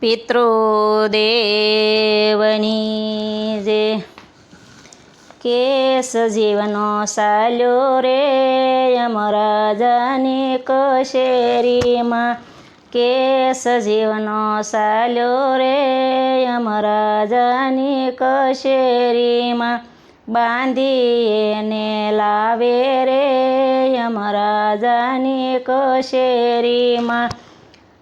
પિતૃદેવની જે કેસ જીવનો સાલ્યો રે યમરાજાની કશેરીમાં. કેસ જીવનો સાલ્યો રે યમરાજાની કશેરીમાં. બાંધી એને લાવે રે યમરાજાની કશેરીમાં.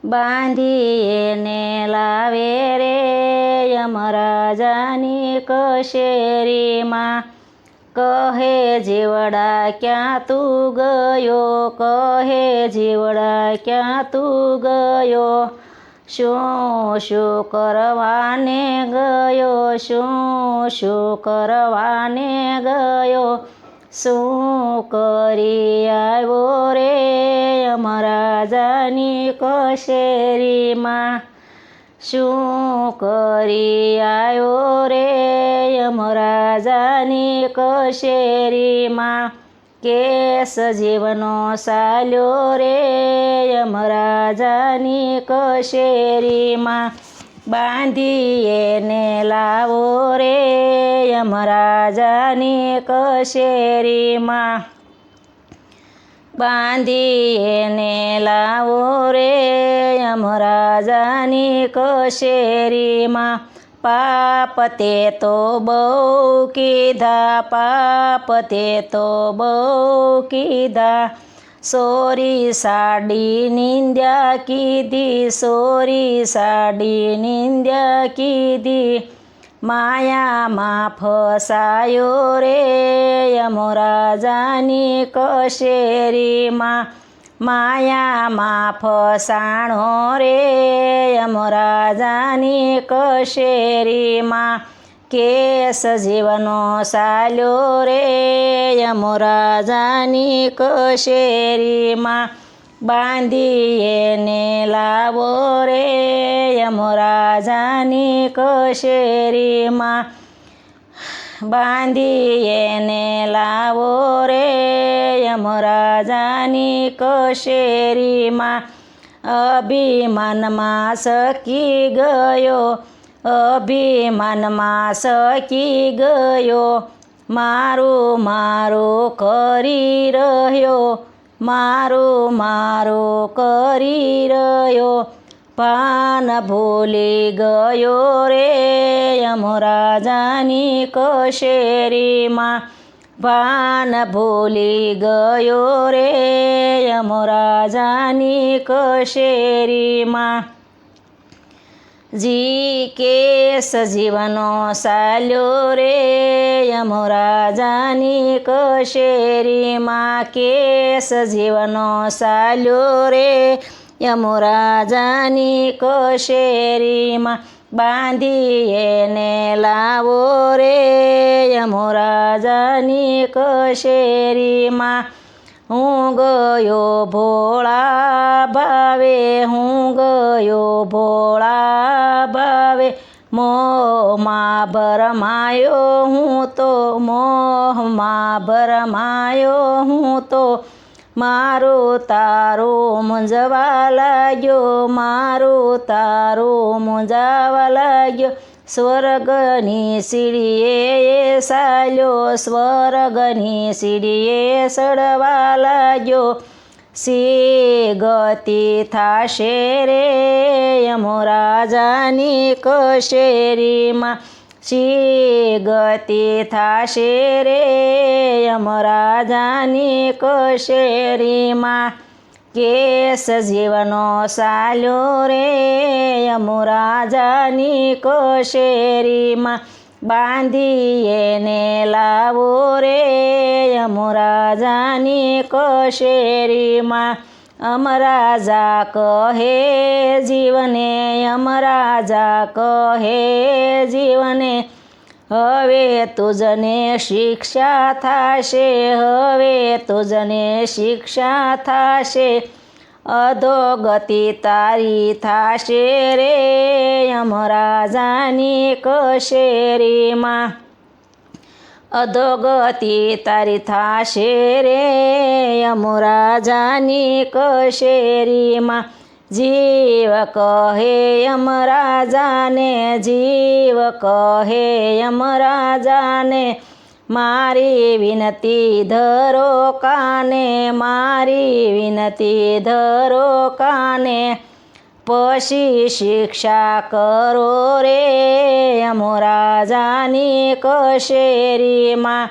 બાંધી એને લાવે રે યમરાજાની કશેરીમાં. કહે જીવડા, ક્યાં તું ગયો? કહે જીવડા, ક્યાં તું ગયો? શું શું કરવાને ગયો? શું શું કરવાને ગયો? શું કરી આવ્યો રે યમરાજાની કશેરીમાં શું કરી આવ્યો રે યમરાજાની કશેરીમાં કેસ જીવનો સાલ્યો રે યમરાજાની કશેરીમાં બાંધી એને લાવો રે યમરાજાની કશેરીમાં બાંધી એને યમરાજાની કશેરીમાં પાપ તે તો બહુ કીધા, પાપ તે તો બહુ કીધા. સોરી સાડી નિંદ્યા કીધી, સોરી સાડી નિંદ્યા કીધી. માયામાં ફસાયો રે યમરાજાની કશેરીમાં માયામાં ફસાણો રે અમરાજાની કશેરીમાં કેસ જીવનો સાલ્યો રે અમરાજાની કશેરીમાં બાંધીએ ને લાવો રે અમરાજાની કશેરીમાં बाँधिएने लावो रे यमराजानी कसेरीमा अभिमानमा सकि गयो अभिमानमा सकि गयो मारो मारो गरिरह्यो मारो मारो गरिरह्यो પાન ભૂલી ગયો રે યમરાજાની કશેરીમાં. પાન ભૂલી ગયો રે યમરાજાની કશેરીમાં. જી કેસ જીવનો સાલ્યો રે યમરાજાની કશેરીમાં. કેસ જીવનો સાલ્યો રે યમરાજાની કશેરીમાં બાંધીએ ને લાવો રે. યમુરાજાની કશેરીમાં હું ગયો ભોળા ભાવે, હું ગયો ભોળા ભાવે. મોહમાં ભરમાયો હું તો, મોહમાં ભરમાયો હું તો. મારું તારો મૂંઝવા લાગ્યો, મારો તારો મૂંઝાવા લાગ્યો. સ્વર્ગની સીડીએ સાલ્યો, સ્વર્ગની સીડીએ સડવા લાગ્યો. સી ગતિ થાશે રે યમરાજાની કશેરીમાં શી ગતિ થશે રે યમરાજાની કશેરીમાં. કેસ જીવનો સાલ્યો રે યમરાજાની કશેરીમાં. બાંધી એને લાવો રે યમરાજાની કશેરીમાં. અમરાજા કહે જીવને અમરાજા કહે જીવને, હવે તુજને શિક્ષા થાશે, હવે તુજને શિક્ષા થાશે અધોગતિ તારી થશે રે યમરાજાની કશેરીમાં. અધોગતિ તારી થાશે રે યમરાજાની કશેરીમાં. જીવ કહે યમરાજાને જીવ કહે યમરાજાને મારી વિનતી ધરો કાને, મારી વિનતી ધરો કાને. પછી શિક્ષા કરો રે રાજાની કશેરીમાં.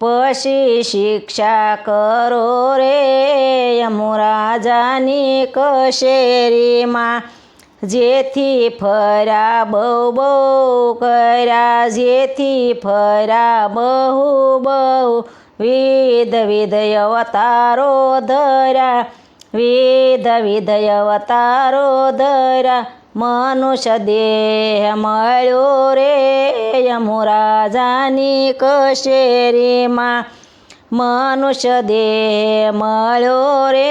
પછી શિક્ષા કરો રે રાજાની કશેરીમાં. જેથી ફર્યા બહુ બહુ કર્યા, જેથી ફર્યા બહુ બહુ વિધ વિધ અવતારો ધર્યા. વિધ વિધય અવતારો ધર્યા મનુષ્ય દેહ મળ્યો રે યમુરાજાની કશેરીમાં મનુષ્ય દેહ મળ્યો રે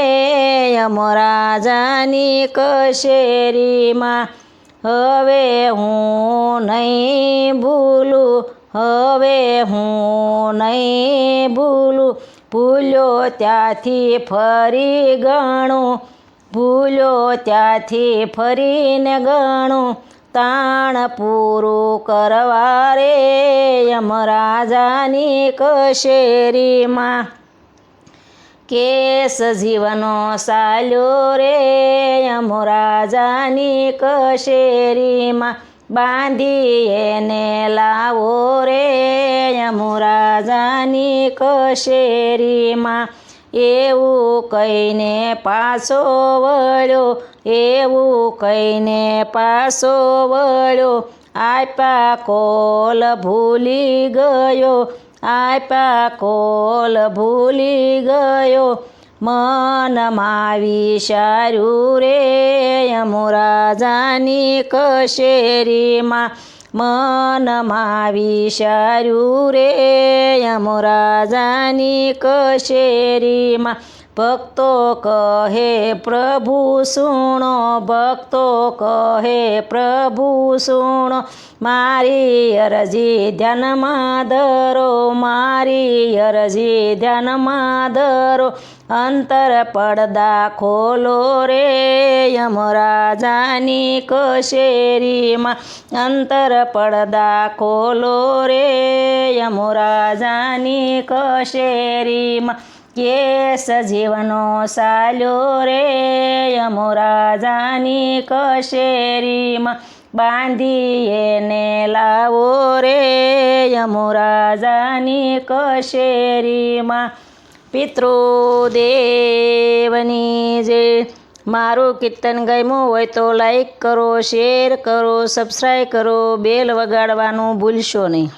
યમરાજાની કશેરીમાં હવે હું નહીં ભૂલું હવે હું નહીં ભૂલું ભૂલ્યો ત્યાંથી ફરી ગણું ભૂલ્યો ત્યાંથી ફરીને ગણું, તાણ પૂરું કરવા રે યમરાજાની કશેરીમાં. કેસ જીવનો સાલ્યો રે યમરાજાની કશેરીમાં. બાંધી એને લાવો રે યમુરાજાની કશેરીમાં. એવું કહીને પાછો વળ્યો, એવું કહીને પાછો વળ્યો. આપ્યા કોલ ભૂલી ગયો આપ્યા કોલ ભૂલી ગયો. મનમાં વિચાર્યું રે યમુરાજાની કશેરીમાં મનમાવી વિચાર્યું રે યમરાજાની કશેરીમાં ભક્તો કહે પ્રભુ સુણો, ભક્તો કહે પ્રભુ સુણો, મારી અરજી ધ્યાનમાં ધરો, મારી અરજી ધ્યાનમાં ધરો, અંતર પડદા ખોલો રે, યમરાજાની કશેરીમાં અંતર પડદા ખોલો રે, યમરાજાની કશેરીમાં કેસ જીવનો સાલ્યો રે યમરાજાની કશેરીમાં બાંધી એને લાવો રે યમરાજાની કશેરીમાં. પિતૃદેવની જે મારું કીર્તન ગમ્યું હોય તો લાઈક કરો શેર કરો સબસ્ક્રાઈબ કરો બેલ વગાડવાનું ભૂલશો નહીં.